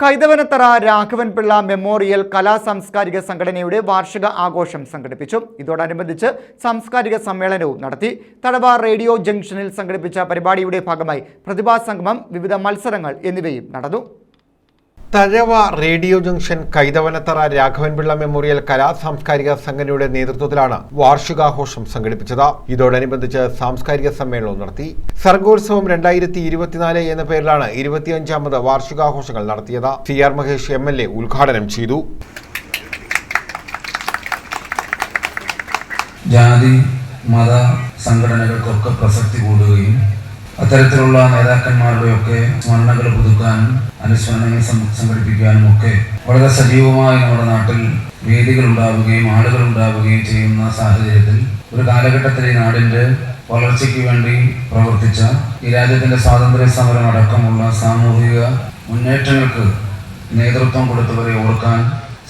Kaithavanathara Raghavan Pillai memorial കലാ സാംസ്കാരിക സംഘടനയുടെ വാർഷിക ആഘോഷം സംഘടിപ്പിച്ചു. ഇതോടനുബന്ധിച്ച് സാംസ്കാരിക സമ്മേളനവും നടത്തി. തടവ റേഡിയോ ജംഗ്ഷനിൽ സംഘടിപ്പിച്ച പരിപാടിയുടെ ഭാഗമായി പ്രതിഭാ സംഗമം വിവിധ മത്സരങ്ങൾ എന്നിവയും നടന്നു. Thazhava radio junction Kaithavanathara Raghavan Pillai memorial കലാ സാംസ്കാരിക സംഘടനയുടെ നേതൃത്വത്തിലാണ് വാർഷികാഘോഷം സംഘടിപ്പിച്ചത്. ഇതോടനുബന്ധിച്ച് സാംസ്കാരിക സമ്മേളനവും നടത്തി. സർഗോത്സവം രണ്ടായിരത്തി ഇരുപത്തിനാല് എന്ന പേരിലാണ് ഇരുപത്തിയഞ്ചാമത് വാർഷികാഘോഷങ്ങൾ നടത്തിയത്. C R Mahesh M L A ഉദ്ഘാടനം ചെയ്തു. ജാതി മത സംഘടനകൾക്കൊക്കെ പ്രസക്തി കൂടുകയും അത്തരത്തിലുള്ള നേതാക്കന്മാരുടെയൊക്കെ സ്മരണകൾ പുതുക്കാനും അനുസ്മരണങ്ങൾ സംഘടിപ്പിക്കാനും ഒക്കെ വളരെ സജീവമായി നമ്മുടെ നാട്ടിൽ വേദികൾ ഉണ്ടാവുകയും ആളുകൾ ഉണ്ടാവുകയും ചെയ്യുന്ന സാഹചര്യത്തിൽ ഒരു കാലഘട്ടത്തിൽ ഈ നാടിന്റെ വളർച്ചയ്ക്ക് വേണ്ടി പ്രവർത്തിച്ച ഈ രാജ്യത്തിന്റെ സ്വാതന്ത്ര്യ സമരം അടക്കമുള്ള സാമൂഹിക മുന്നേറ്റങ്ങൾക്ക് നേതൃത്വം കൊടുത്തവരെ ഓർക്കാൻ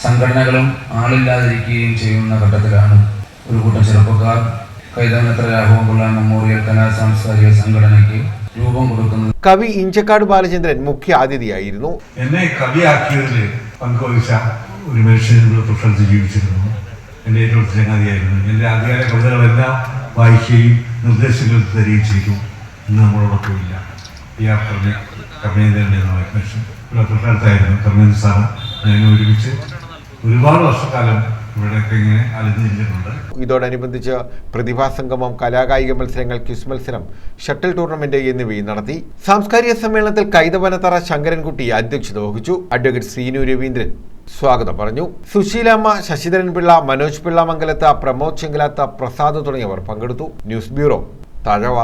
സംഘടനകളും ആളില്ലാതിരിക്കുകയും ചെയ്യുന്ന ഘട്ടത്തിലാണ് ഒരു കൂട്ടം ചെറുപ്പക്കാർ കൈതവനത്ര രാഘവൻപിള്ള മെമ്മോറിയൽ കലാ സാംസ്കാരിക സംഘടനയ്ക്ക് രൂപം കൊടുക്കുന്നത് കവി ഇഞ്ചക്കാട് ബാലചന്ദ്രൻ മുഖ്യ അതിഥിയായിരുന്നു. എന്നെ കവിയാക്കിയതിൽ പങ്കുവച്ച ഒരു മനുഷ്യൻ ഇവിടെ തൊട്ടടുത്ത് ജീവിച്ചിരുന്നു. എന്റെ ഏറ്റവും ചങ്ങാതിയായിരുന്നു. എന്റെ ആദ്യകാല കവിതകളെല്ലാം വായിക്കുകയും നിർദ്ദേശങ്ങൾ തരികയും ചെയ്തു. ഇന്ന് നമ്മളോടൊപ്പം ഇല്ല. പി ആർ കർമ്മ കർമ്മേന്ദ്രൻ എന്ന മനുഷ്യൻ. ഇവിടെ കർമ്മേന്ദ്ര സാറ്. ഞാൻ ഒരുമിച്ച് ഒരുപാട് വർഷക്കാലം ഇവിടെയൊക്കെ ഇങ്ങനെ അലഞ്ഞിരിക്കുന്നുണ്ട്. ഇതോടനുബന്ധിച്ച് പ്രതിഭാസംഗമം കലാകായിക മത്സരങ്ങൾ ക്വിസ് മത്സരം ഷട്ടിൽ ടൂർണമെന്റ് എന്നിവയും നടത്തി. സാംസ്കാരിക സമ്മേളനത്തിൽ കൈതവനത്തറ ശങ്കരൻകുട്ടി അധ്യക്ഷത വഹിച്ചു. അഡ്വക്കേറ്റ് ശ്രീനു രവീന്ദ്രൻ സ്വാഗതം പറഞ്ഞു. സുശീലാമ്മ ശശിധരൻ പിള്ള മനോജ് പിള്ള മംഗലത്ത് പ്രമോദ് ചെങ്കലാത്ത പ്രസാദ് തുടങ്ങിയവർ പങ്കെടുത്തു. News bureau Thazhava.